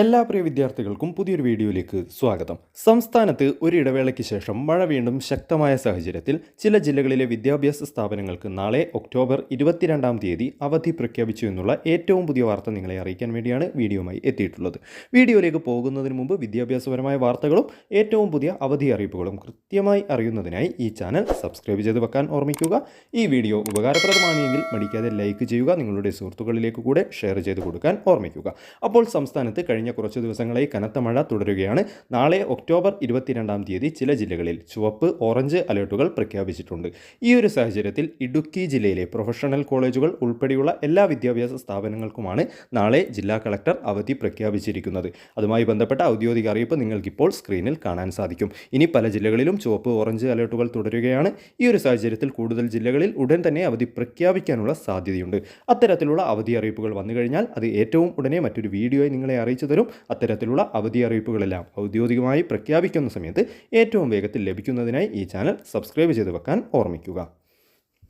എല്ലാ പ്രിയ വിദ്യാർത്ഥികൾക്കും പുതിയൊരു വീഡിയോയിലേക്ക് സ്വാഗതം. സംസ്ഥാനത്ത് ഒരു ഇടവേളയ്ക്ക് ശേഷം മഴ വീണ്ടും ശക്തമായ സാഹചര്യത്തിൽ ചില ജില്ലകളിലെ വിദ്യാഭ്യാസ സ്ഥാപനങ്ങൾക്ക് നാളെ ഒക്ടോബർ ഇരുപത്തിരണ്ടാം തീയതി അവധി പ്രഖ്യാപിച്ചു എന്നുള്ള ഏറ്റവും പുതിയ വാർത്ത നിങ്ങളെ അറിയിക്കാൻ വേണ്ടിയാണ് വീഡിയോയുമായി എത്തിയിട്ടുള്ളത്. വീഡിയോയിലേക്ക് പോകുന്നതിന് മുമ്പ് വിദ്യാഭ്യാസപരമായ വാർത്തകളും ഏറ്റവും പുതിയ അവധി അറിയിപ്പുകളും കൃത്യമായി അറിയുന്നതിനായി ഈ ചാനൽ സബ്സ്ക്രൈബ് ചെയ്ത് വെക്കാൻ ഓർമ്മിക്കുക. ഈ വീഡിയോ ഉപകാരപ്രദമാണെങ്കിൽ മടിക്കാതെ ലൈക്ക് ചെയ്യുക നിങ്ങളുടെ സുഹൃത്തുക്കളിലേക്ക് കൂടെ ഷെയർ ചെയ്ത് കൊടുക്കാൻ ഓർമ്മിക്കുക. അപ്പോൾ സംസ്ഥാനത്ത് കുറച്ച് ദിവസങ്ങളായി കനത്ത മഴ തുടരുകയാണ്. നാളെ ഒക്ടോബർ ഇരുപത്തിരണ്ടാം തീയതി ചില ജില്ലകളിൽ ചുവപ്പ് ഓറഞ്ച് അലേർട്ടുകൾ പ്രഖ്യാപിച്ചിട്ടുണ്ട്. ഈ ഒരു സാഹചര്യത്തിൽ ഇടുക്കി ജില്ലയിലെ പ്രൊഫഷണൽ കോളേജുകൾ ഉൾപ്പെടെയുള്ള എല്ലാ വിദ്യാഭ്യാസ സ്ഥാപനങ്ങൾക്കുമാണ് നാളെ ജില്ലാ കളക്ടർ അവധി പ്രഖ്യാപിച്ചിരിക്കുന്നത്. അതുമായി ബന്ധപ്പെട്ട ഔദ്യോഗിക അറിയിപ്പ് നിങ്ങൾക്കിപ്പോൾ സ്ക്രീനിൽ കാണാൻ സാധിക്കും. ഇനി പല ജില്ലകളിലും ചുവപ്പ് ഓറഞ്ച് അലേർട്ടുകൾ തുടരുകയാണ്. ഈ ഒരു സാഹചര്യത്തിൽ കൂടുതൽ ജില്ലകളിൽ ഉടൻ തന്നെ അവധി പ്രഖ്യാപിക്കാനുള്ള സാധ്യതയുണ്ട്. അത്തരത്തിലുള്ള അവധി അറിയിപ്പുകൾ വന്നു കഴിഞ്ഞാൽ അത് ഏറ്റവും ഉടനെ മറ്റൊരു വീഡിയോയിൽ നിങ്ങളെ അറിയിച്ചു തരും അത്തരത്തിലുള്ള അവധി അറിയിപ്പുകളെല്ലാം ഔദ്യോഗികമായി പ്രഖ്യാപിക്കുന്ന സമയത്ത് ഏറ്റവും വേഗത്തിൽ ലഭിക്കുന്നതിനായി ഈ ചാനൽ സബ്സ്ക്രൈബ് ചെയ്ത് വെക്കാൻ ഓർമ്മിക്കുക.